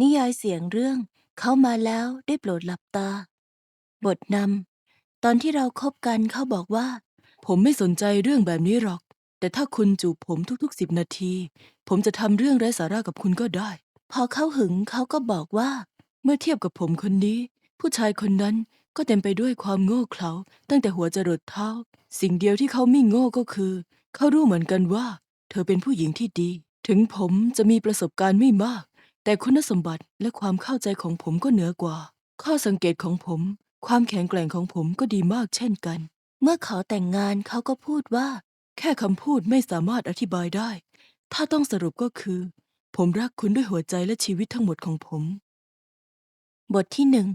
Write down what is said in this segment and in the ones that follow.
นิยายเสียงเรื่อง เขามาแล้วได้โปรดหลับตา บทนำตอนที่เราคบกันเขาบอกว่า ผมไม่สนใจเรื่องแบบนี้หรอก แต่ถ้าคุณจูบผมทุกๆสิบนาที ผมจะทำเรื่องไร้สาระกับคุณก็ได้ พอเขาหึงเขาก็บอกว่า เมื่อเทียบกับผมคนนี้ ผู้ชายคนนั้นก็เต็มไปด้วยความโง่เขลาตั้งแต่หัวจรดเท้า สิ่งเดียวที่เขาไม่โง่ก็คือ เขารู้เหมือนกันว่า เธอเป็นผู้หญิงที่ดี ถึงผมจะมีประสบการณ์ไม่มาก แต่คุณสมบัติและความเข้าใจของผมก็เหนือกว่า ข้อสังเกตของผม ความแข็งแกร่งของผมก็ดีมากเช่นกัน เมื่อขอแต่งงานเขาก็พูดว่า แค่คำพูดไม่สามารถอธิบายได้ ถ้าต้องสรุปก็คือ ผมรักคุณด้วยหัวใจและชีวิตทั้งหมดของผม บทที่หนึ่ง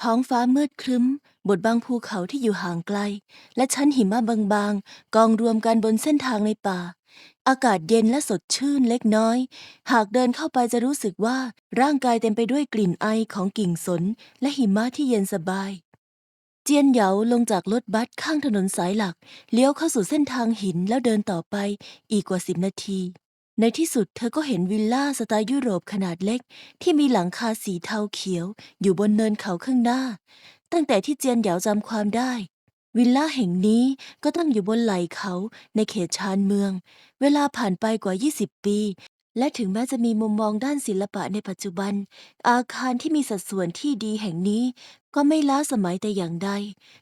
ท้องฟ้ามืดครึ้ม บทบางภูเขาที่อยู่ห่างไกล และชั้นหิมะบางๆ กองรวมกันบนเส้นทางในป่า อากาศเย็นและสดชื่นเล็กน้อย หากเดินเข้าไปจะรู้สึกว่าร่างกายเต็มไปด้วยกลิ่นไอของกิ่งสน และหิมะที่เย็นสบาย เจียนเหยาลงจากรถบัสข้างถนนสายหลัก เลี้ยวเข้าสู่เส้นทางหินแล้วเดินต่อไปอีกกว่าสิบนาที ในที่สุดเธอก็เห็นวิลล่าสไตล์ยุโรปขนาดเล็ก ที่มีหลังคาสีเทาเขียว อยู่บนเนินเขาข้างหน้า ตั้งแต่ที่เจียนเหยาจำความได้ วิลล่าแห่งนี้ก็ตั้งอยู่บนไหล่เขาในเขตชานเมือง เวลาผ่านไปกว่า 20 ปี และถึงแม้จะมีมุมมองด้านศิลปะในปัจจุบัน อาคารที่มีสัดส่วนที่ดีแห่งนี้ ก็ไม่ล้าสมัยแต่อย่างใด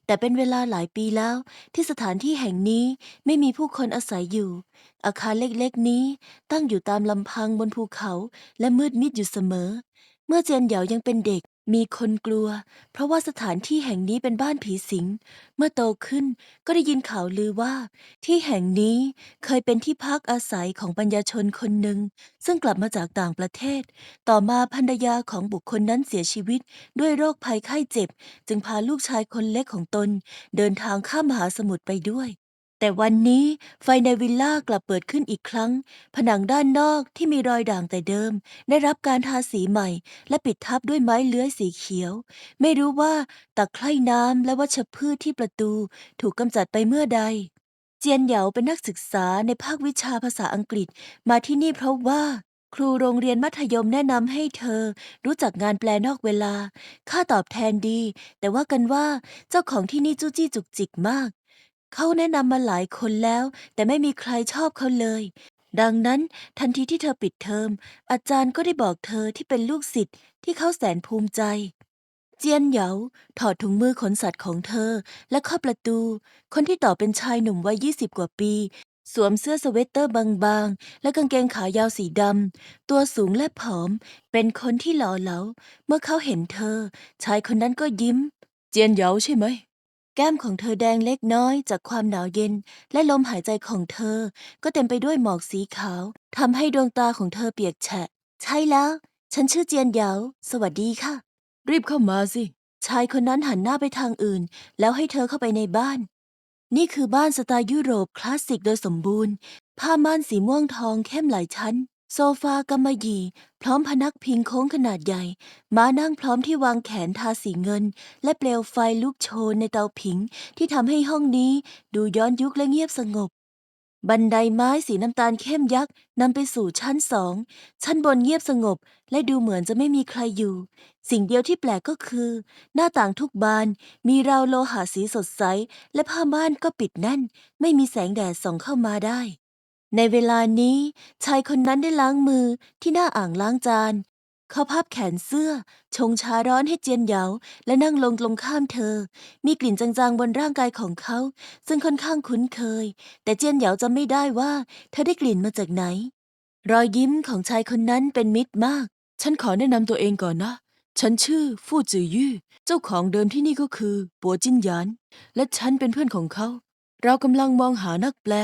แต่เป็นเวลาหลายปีแล้ว ที่สถานที่แห่งนี้ไม่มีผู้คนอาศัยอยู่ อาคารเล็กๆนี้ตั้งอยู่ตามลำพังบนภูเขาและมืดมิดอยู่เสมอ เมื่อเจียนเหยายังเป็นเด็ก มีคนกลัว เพราะว่าสถานที่แห่งนี้เป็นบ้านผีสิง เมื่อโตขึ้นก็ได้ยินข่าวลือว่า ที่แห่งนี้เคยเป็นที่พักอาศัยของปัญญาชนคนหนึ่ง ซึ่งกลับมาจากต่างประเทศ ต่อมาภรรยาของบุคคลนั้นเสียชีวิต ด้วยโรคภัยไข้เจ็บ จึงพาลูกชายคนเล็กของตน เดินทางข้ามมหาสมุทรไปด้วย แต่วันนี้ไฟในวิลล่ากลับเปิดขึ้นอีกครั้ง ผนังด้านนอกที่มีรอยด่างแต่เดิม ได้รับการทาสีใหม่ และปิดทับด้วยไม้เลื้อยสีเขียว ไม่รู้ว่าตะไคร่น้ำและวัชพืชที่ประตูถูกกำจัดไปเมื่อใด เจียนเหยาเป็นนักศึกษาในภาควิชาภาษาอังกฤษมาที่นี่เพราะว่า ครูโรงเรียนมัธยมแนะนำให้เธอ รู้จักงานแปลนอกเวลา ค่าตอบแทนดี แต่ว่ากันว่าเจ้าของที่นี่จู้จี้จุกจิกมาก เขาแนะนำมาหลายคนแล้ว แต่ไม่มีใครชอบเขาเลย ดังนั้นทันทีที่เธอปิดเทอม อาจารย์ก็ได้บอกเธอที่เป็นลูกศิษย์ที่เขาแสนภูมิใจ เจียนเหยาถอดถุงมือขนสัตว์ของเธอ และเข้าประตู คนที่ต่อเป็นชายหนุ่มวัยยี่สิบกว่าปี สวมเสื้อสเวตเตอร์บางๆ และกางเกงขายาวสีดำตัวสูงและผอม เป็นคนที่หล่อเหลา เมื่อเขาเห็นเธอ ชายคนนั้นก็ยิ้ม เจียนเหยาใช่ไหม แก้มของเธอแดงเล็กน้อยจากความหนาวเย็น และลมหายใจของเธอ ก็เต็มไปด้วยหมอกสีขาวทำให้ดวงตาของเธอเปียกแฉะ ใช่แล้ว ฉันชื่อเจียนเหยาสวัสดีค่ะ รีบเข้ามาสิ ชายคนนั้นหันหน้าไปทางอื่น แล้วให้เธอเข้าไปในบ้าน นี่คือบ้านสไตล์ยุโรปคลาสสิกโดยสมบูรณ์ ผ้าม่านสีม่วงทองเข้มหลายชั้น โซฟากำมะหยี่ พร้อมพนักพิงโค้งขนาดใหญ่ ม้านั่งพร้อมที่วางแขนทาสีเงิน และเปลวไฟลุกโชนในเตาผิง ที่ทำให้ห้องนี้ดูย้อนยุคและเงียบสงบ บันไดไม้สีน้ำตาลเข้มยักษ์นำไปสู่ชั้นสอง ชั้นบนเงียบสงบ และดูเหมือนจะไม่มีใครอยู่ สิ่งเดียวที่แปลกก็คือ หน้าต่างทุกบาน มีราวโลหะสีสดใส และผ้าม่านก็ปิดแน่น ไม่มีแสงแดดส่องเข้ามาได้ ในเวลานี้ ชายคนนั้นได้ล้างมือที่หน้าอ่างล้างจาน เขาพับแขนเสื้อ ชงชาร้อนให้เจียนเหยา และนั่งลงตรงข้ามเธอ มีกลิ่นจางๆบนร่างกายของเขา ซึ่งค่อนข้างคุ้นเคย แต่เจียนเหยาจำไม่ได้ว่า เธอได้กลิ่นมาจากไหน รอยยิ้มของชายคนนั้นเป็นมิตรมาก ฉันขอแนะนำตัวเองก่อนนะ ฉันชื่อฟู่จือยี่เจ้าของเดิมที่นี่ก็คือปัวจินหยาน และฉันเป็นเพื่อนของเขา เรากำลังมองหานักแปล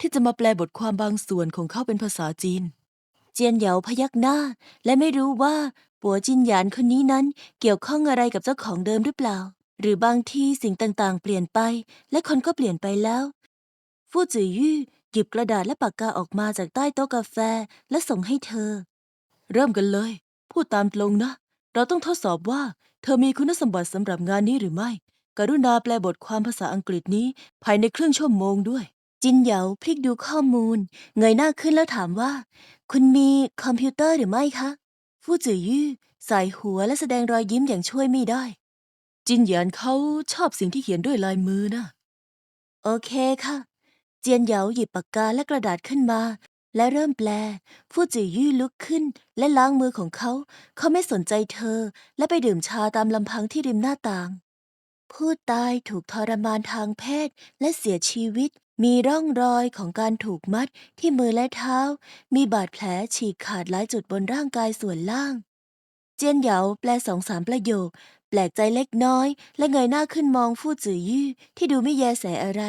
ที่จะมาแปลบทความบางส่วนของเขาเป็นภาษาจีน เจียนเหยาพยักหน้า และไม่รู้ว่าปัวจินหยานคนนี้นั้นเกี่ยวข้องอะไรกับเจ้าของเดิมหรือเปล่า หรือบางทีสิ่งต่างๆ เปลี่ยนไป และคนก็เปลี่ยนไปแล้วฟู่จือยี่หยิบกระดาษและปากกาออกมาจากใต้โต๊ะกาแฟและส่งให้เธอ เริ่มกันเลย พูดตามตรงนะ เราต้องทดสอบว่า เธอมีคุณสมบัติสำหรับงานนี้หรือไม่ กรุณาแปลบทความภาษาอังกฤษนี้ภายในครึ่งชั่วโมงด้วย จินเหยาพลิกดูข้อมูล เงยหน้าขึ้นแล้วถามว่า คุณมีคอมพิวเตอร์หรือไม่คะฟู่จือยี่สายหัวและแสดงรอยยิ้มอย่างช่วยไม่ได้ จินหยานเขาชอบสิ่งที่เขียนด้วยลายมือนะโอเคค่ะ เจียนเหยาหยิบปากกาและกระดาษขึ้นมา และเริ่มแปล ฟู่จือยี่ลุกขึ้น และล้างมือของเขา เขาไม่สนใจเธอ และไปดื่มชาตามลำพังที่ริมหน้าต่าง ผู้ตายถูกทรมานทางเพศและเสียชีวิต มีร่องรอยของการถูกมัดที่มือและเท้า มีบาดแผลฉีกขาดหลายจุดบนร่างกายส่วนล่าง เจียนเหยาแปลสองสามประโยค แปลกใจเล็กน้อย และเงยหน้าขึ้นมองฟู่จือยี่ที่ดูไม่แยแสอะไร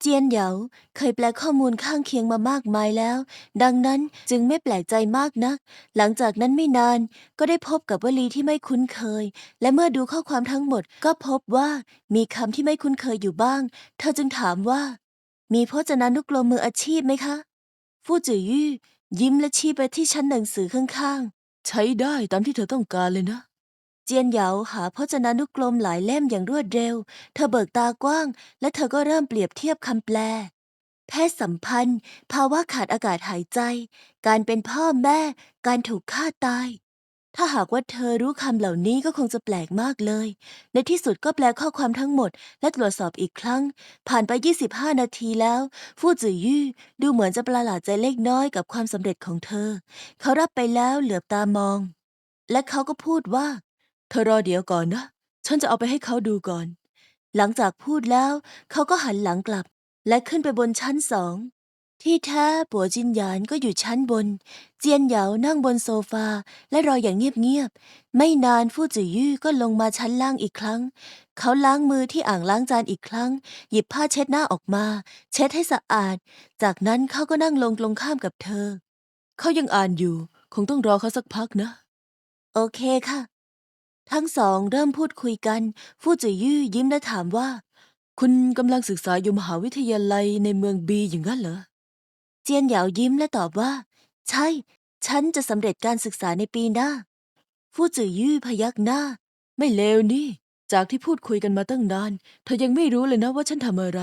เจียนเหยาเคยแปลข้อมูลข้างเคียงมามากมายแล้ว ดังนั้นจึงไม่แปลกใจมากนัก หลังจากนั้นไม่นานก็ได้พบกับวลีที่ไม่คุ้นเคย และเมื่อดูข้อความทั้งหมดก็พบว่ามีคำที่ไม่คุ้นเคยอยู่บ้าง เธอจึงถามว่า มีพจนานุกรมมืออาชีพไหมคะฟู่จือยี่ยิ้มและชี้ไปที่ชั้นหนังสือข้างๆ ใช้ได้ตามที่เธอต้องการเลยนะ จียนเหยาหาพจนานุกรมหลายเล่มอย่างรวดเร็ว เธอเบิกตากว้าง และเธอก็เริ่มเปรียบเทียบคำแปลเพศสัมพันธ์ ภาวะขาดอากาศหายใจ การเป็นพ่อแม่ การถูกฆ่าตาย ถ้าหากว่าเธอรู้คำเหล่านี้ก็คงจะแปลกมากเลย ในที่สุดก็แปลข้อความทั้งหมด และตรวจสอบอีกครั้ง ผ่านไป 25 นาทีแล้วฟู่จือยี่ดูเหมือนจะประหลาดใจเล็กน้อยกับความสำเร็จของเธอ เขารับไปแล้วเหลือบตามอง และเขาก็พูดว่า เธอรอเดี๋ยวก่อนนะ ฉันจะเอาไปให้เขาดูก่อน หลังจากพูดแล้วเขาก็หันหลังกลับ และขึ้นไปบนชั้นสอง ที่แท้ปัวจินหยานก็อยู่ชั้นบน เจียนเหยานั่งบนโซฟา และรออย่างเงียบๆ ไม่นานฟู่จือยี่ก็ลงมาชั้นล่างอีกครั้ง เขาล้างมือที่อ่างล้างจานอีกครั้ง หยิบผ้าเช็ดหน้าออกมา เช็ดให้สะอาด จากนั้นเขาก็นั่งลงตรงข้ามกับเธอ เขายังอ่านอยู่ คงต้องรอเขาสักพักนะ โอเคค่ะ ทั้งสองเริ่มพูดคุยกัน ฟู่จือยี่ยิ้มและถามว่า คุณกำลังศึกษาอยู่มหาวิทยาลัยในเมืองบีอย่างนั้นเหรอ เจียนเหยาวยิ้มและตอบว่า ใช่ ฉันจะสำเร็จการศึกษาในปีหน้า ฟู่จือยี่พยักหน้า ไม่เลวนี่ จากที่พูดคุยกันมาตั้งนาน เธอยังไม่รู้เลยนะว่าฉันทำอะไร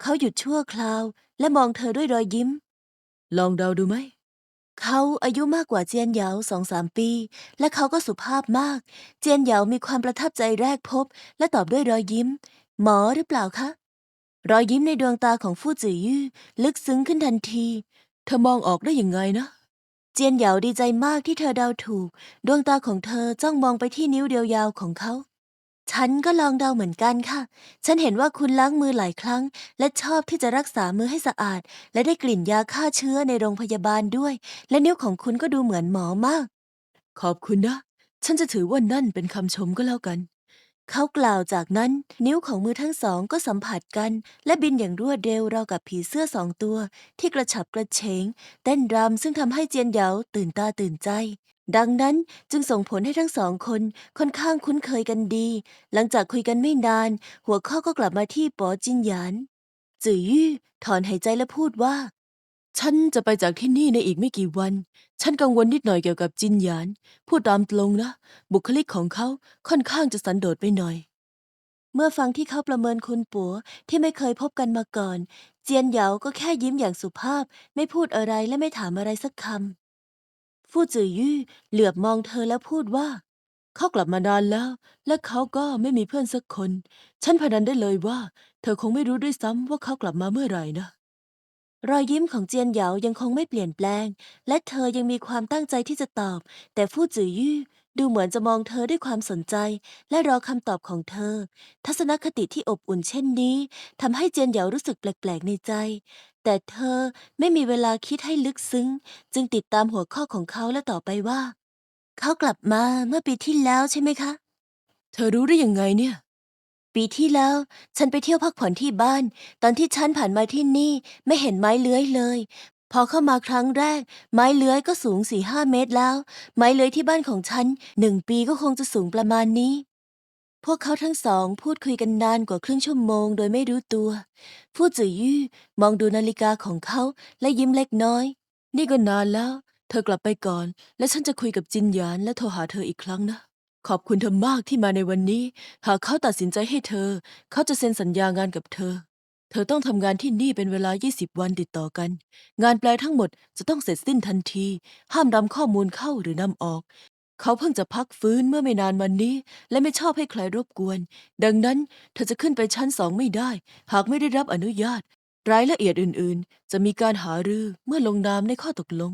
เขาหยุดชั่วคราว และมองเธอด้วยรอยยิ้ม ลองเดาดูไหม เขาอายุมากกว่าเจียนเหยาสองสามปี และเขาก็สุภาพมาก เจียนเหยามีความประทับใจแรกพบ และตอบด้วยรอยยิ้ม หมอหรือเปล่าคะ รอยยิ้มในดวงตาของฟู่จือยี่ลึกซึ้งขึ้นทันที เธอมองออกได้ยังไงนะ เจียนเหยาดีใจมากที่เธอเดาถูก ดวงตาของเธอจ้องมองไปที่นิ้วเดียวยาวของเขา ฉันก็ลองเดาเหมือนกันค่ะ ฉันเห็นว่าคุณล้างมือหลายครั้ง และชอบที่จะรักษามือให้สะอาด และได้กลิ่นยาฆ่าเชื้อในโรงพยาบาลด้วย และนิ้วของคุณก็ดูเหมือนหมอมาก ขอบคุณนะ ฉันจะถือว่านั่นเป็นคำชมก็แล้วกัน เขากล่าวจากนั้น นิ้วของมือทั้งสองก็สัมผัสกัน และบินอย่างรวดเร็วราวกับผีเสื้อสองตัว ที่กระฉับกระเฉงเต้นรำซึ่งทำให้เจียนเหยาตื่นตาตื่นใจ ดังนั้นจึงส่งผลให้ทั้งสองคนค่อนข้างคุ้นเคยกันดี หลังจากคุยกันไม่นาน หัวข้อก็กลับมาที่ป๋อจินหยานจือยี่ถอนหายใจและพูดว่า ฉันจะไปจากที่นี่ในอีกไม่กี่วัน ฉันกังวลนิดหน่อยเกี่ยวกับจินหยาน พูดตามตรงนะ บุคลิกของเขาค่อนข้างจะสันโดษไปหน่อย เมื่อฟังที่เขาประเมินคุณปัวที่ไม่เคยพบกันมาก่อน เจียนเหยาก็แค่ยิ้มอย่างสุภาพ ไม่พูดอะไรและไม่ถามอะไรสักคำ ฟู่จือยี่เหลือบมองเธอแล้วพูดว่า เขากลับมานานแล้ว และเขาก็ไม่มีเพื่อนสักคน ฉันพนันได้เลยว่า เธอคงไม่รู้ด้วยซ้ำว่าเขากลับมาเมื่อไหร่นะ รอยยิ้มของเจียนเหยายังคงไม่เปลี่ยนแปลง และเธอยังมีความตั้งใจที่จะตอบ แต่ฟู่จือยี่ดูเหมือนจะมองเธอด้วยความสนใจ และรอคำตอบของเธอ ทัศนคติที่อบอุ่นเช่นนี้ทำให้เจียนเหยารู้สึกแปลกๆในใจ แต่เธอไม่มีเวลาคิดให้ลึกซึ้ง จึงติดตามหัวข้อของเขาและต่อไปว่า เขากลับมาเมื่อปีที่แล้วใช่ไหมคะ เธอรู้ได้ยังไงเนี่ย ปีที่แล้ว ฉันไปเที่ยวพักผ่อนที่บ้าน ตอนที่ฉันผ่านมาที่นี่ไม่เห็นไม้เลื้อยเลย พอเข้ามาครั้งแรก ไม้เลื้อยก็สูงสี่ห้าเมตรแล้ว ไม้เลื้อยที่บ้านของฉันหนึ่งปีก็คงจะสูงประมาณนี้ พวกเขาทั้งสองพูดคุยกันนานกว่าครึ่งชั่วโมงโดยไม่รู้ตัวฟู่จือยี่มองดูนาฬิกาของเขาและยิ้มเล็กน้อย นี่ก็นานแล้ว เธอกลับไปก่อน และฉันจะคุยกับจินหยานและโทรหาเธออีกครั้งนะ ขอบคุณเธอมากที่มาในวันนี้ หากเขาตัดสินใจให้เธอ เขาจะเซ็นสัญญางานกับเธอ เธอต้องทำงานที่นี่เป็นเวลา 20 วันติดต่อกัน งานแปลทั้งหมดจะต้องเสร็จสิ้นทันที ห้ามนำข้อมูลเข้าหรือนำออก เขาเพิ่งจะพักฟื้นเมื่อไม่นานมานี้ และไม่ชอบให้ใครรบกวน ดังนั้นเธอจะขึ้นไปชั้นสองไม่ได้ หากไม่ได้รับอนุญาต รายละเอียดอื่นๆ จะมีการหารือเมื่อลงนามในข้อตกลง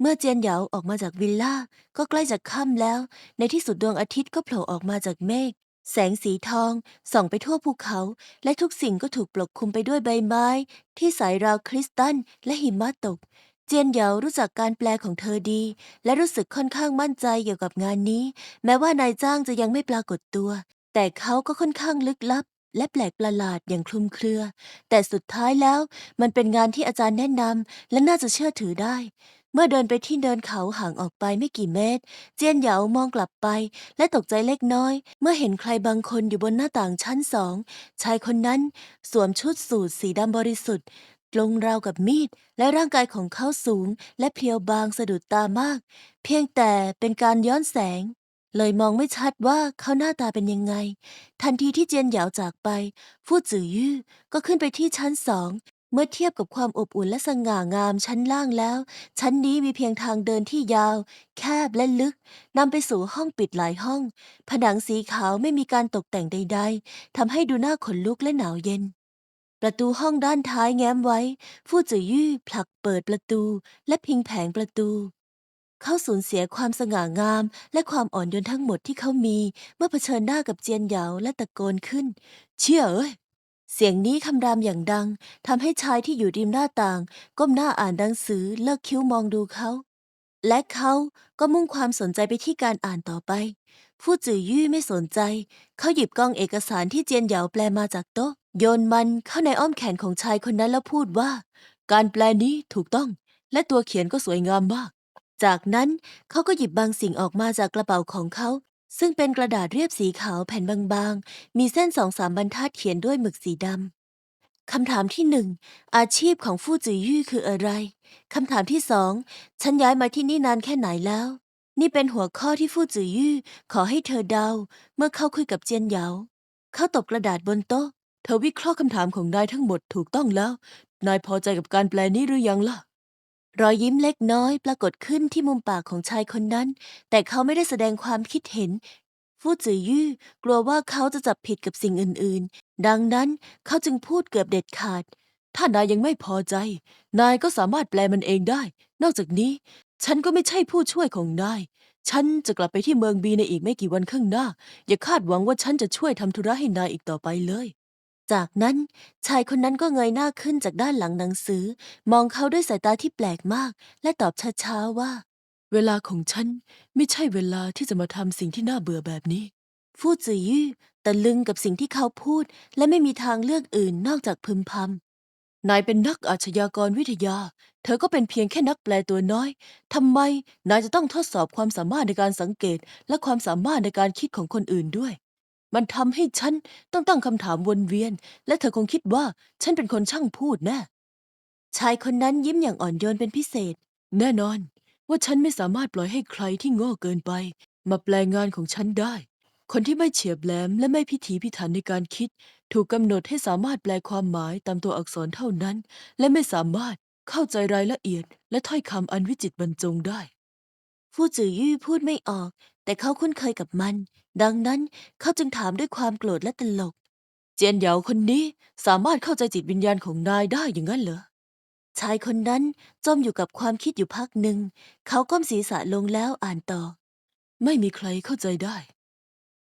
เมื่อเจียนเหยาออกมาจากวิลล่า ก็ใกล้จะค่ำแล้ว ในที่สุดดวงอาทิตย์ก็โผล่ออกมาจากเมฆแสงสีทอง ส่องไปทั่วภูเขา และทุกสิ่งก็ถูกปกคลุมไปด้วยใบไม้ ที่ใสราวคริสตัลและหิมะตก เจียนเหยารู้จักการแปลของเธอดี และรู้สึกค่อนข้างมั่นใจเกี่ยวกับงานนี้ แม้ว่านายจ้างจะยังไม่ปรากฏตัว แต่เขาก็ค่อนข้างลึกลับ และแปลกประหลาดอย่างคลุมเครือ แต่สุดท้ายแล้วมันเป็นงานที่อาจารย์แนะนำและน่าจะเชื่อถือได้ เมื่อเดินไปที่เนินเขาห่างออกไปไม่กี่เมตร เจียนเหยามองกลับไป และตกใจเล็กน้อย เมื่อเห็นใครบางคนอยู่บนหน้าต่างชั้นสองชายคนนั้นสวมชุดสูทสีดำบริสุทธิ์ ตรงราวกับมีด และร่างกายของเขาสูง และเพรียวบางสะดุดตามาก เพียงแต่เป็นการย้อนแสง เลยมองไม่ชัดว่าเขาหน้าตาเป็นยังไง ทันทีที่เจียนเหยาจากไป ฟู่จือยื่อก็ขึ้นไปที่ชั้นสอง เมื่อเทียบกับความอบอุ่นและสง่างามชั้นล่างแล้ว ชั้นนี้มีเพียงทางเดินที่ยาว แคบและลึกนำไปสู่ห้องปิดหลายห้อง ผนังสีขาวไม่มีการตกแต่งใด ๆทำให้ดูน่าขนลุกและหนาวเย็น ประตูห้องด้านท้ายแง้มไว้ ฟู่จือยื่ผลักเปิดประตู และพิงแผงประตู เขาสูญเสียความสง่างาม และความอ่อนโยนทั้งหมดที่เขามี เมื่อเผชิญหน้ากับเจียนเหยาและตะโกนขึ้น เชี่ยเอ้ย เสียงนี้คำรามอย่างดังทำให้ชายที่อยู่ริมหน้าต่าง ก้มหน้าอ่านหนังสือเลิกคิ้วมองดูเขาและเขาก็มุ่งความสนใจไปที่การอ่านต่อไปฟู่จือยื่ไม่สนใจ เขาหยิบกองเอกสารที่เจียนเหยาแปลมาจากโต๊ะ โยนมันเข้าในอ้อมแขนของชายคนนั้นแล้วพูดว่า การแปลนี้ถูกต้อง และตัวเขียนก็สวยงามมาก จากนั้นเขาก็หยิบบางสิ่งออกมาจากกระเป๋าของเขา ซึ่งเป็นกระดาษเรียบสีขาวแผ่นบางๆ มีเส้นสองสามบรรทัดเขียนด้วยหมึกสีดำคำถามที่หนึ่งอาชีพของฟู่จือยื่คืออะไรคำถามที่สองฉันย้ายมาที่นี่นานแค่ไหนแล้ว นี่เป็นหัวข้อที่ฟู่จือยื่ขอให้เธอเดา เมื่อเข้าคุยกับเจียนเหยาเขาตบกระดาษบนโต๊ะ ธอวิเคราะห์คำถามของนายทั้งหมดถูกต้องแล้ว นายพอใจกับการแปลนี้หรือยังล่ะ รอยยิ้มเล็กน้อยปรากฏขึ้นที่มุมปากของชายคนนั้น แต่เขาไม่ได้แสดงความคิดเห็น ฟู่จือยื่กลัวว่าเขาจะจับผิดกับสิ่งอื่นๆ ดังนั้นเขาจึงพูดเกือบเด็ดขาด ถ้านายยังไม่พอใจ นายก็สามารถแปลมันเองได้ นอกจากนี้ ฉันก็ไม่ใช่ผู้ช่วยของนาย ฉันจะกลับไปที่เมืองบีในอีกไม่กี่วันข้างหน้า อย่าคาดหวังว่าฉันจะช่วยทำธุระให้นายอีกต่อไปเลย จากนั้นชายคนนั้นก็เงยหน้าขึ้นจากด้านหลังหนังสือ มองเขาด้วยสายตาที่แปลกมาก และตอบช้าๆว่า เวลาของฉันไม่ใช่เวลาที่จะมาทำสิ่งที่น่าเบื่อแบบนี้ ฟู่จือยื่ตะลึงกับสิ่งที่เขาพูด และไม่มีทางเลือกอื่นนอกจากพึมพำนายเป็นนักอาชญากรวิทยา เธอก็เป็นเพียงแค่นักแปลตัวน้อยทำไมนายจะต้องทดสอบความสามารถในการสังเกต และความสามารถในการคิดของคนอื่นด้วย มันทำให้ฉันต้องตั้งคำถามวนเวียน และเธอคงคิดว่าฉันเป็นคนช่างพูดแน่ชายคนนั้นยิ้มอย่างอ่อนโยนเป็นพิเศษ แน่นอน ว่าฉันไม่สามารถปล่อยให้ใครที่โง่เกินไป มาแปลงานของฉันได้ คนที่ไม่เฉียบแหลมและไม่พิถีพิถันในการคิด ถูกกำหนดให้สามารถแปลความหมายตามตัวอักษรเท่านั้น และไม่สามารถเข้าใจรายละเอียด และถ้อยคำอันวิจิตรบรรจงได้ ฟูจือยื่พูดไม่ออก แต่เขาคุ้นเคยกับมัน ดังนั้นเขาจึงถามด้วยความโกรธและตลก เจียนเหยาคนนี้สามารถเข้าใจจิตวิญญาณของนายได้อย่างนั้นเหรอ ชายคนนั้นจมอยู่กับความคิดอยู่พักหนึ่ง เขาก้มศีรษะลงแล้วอ่านต่อ ไม่มีใครเข้าใจได้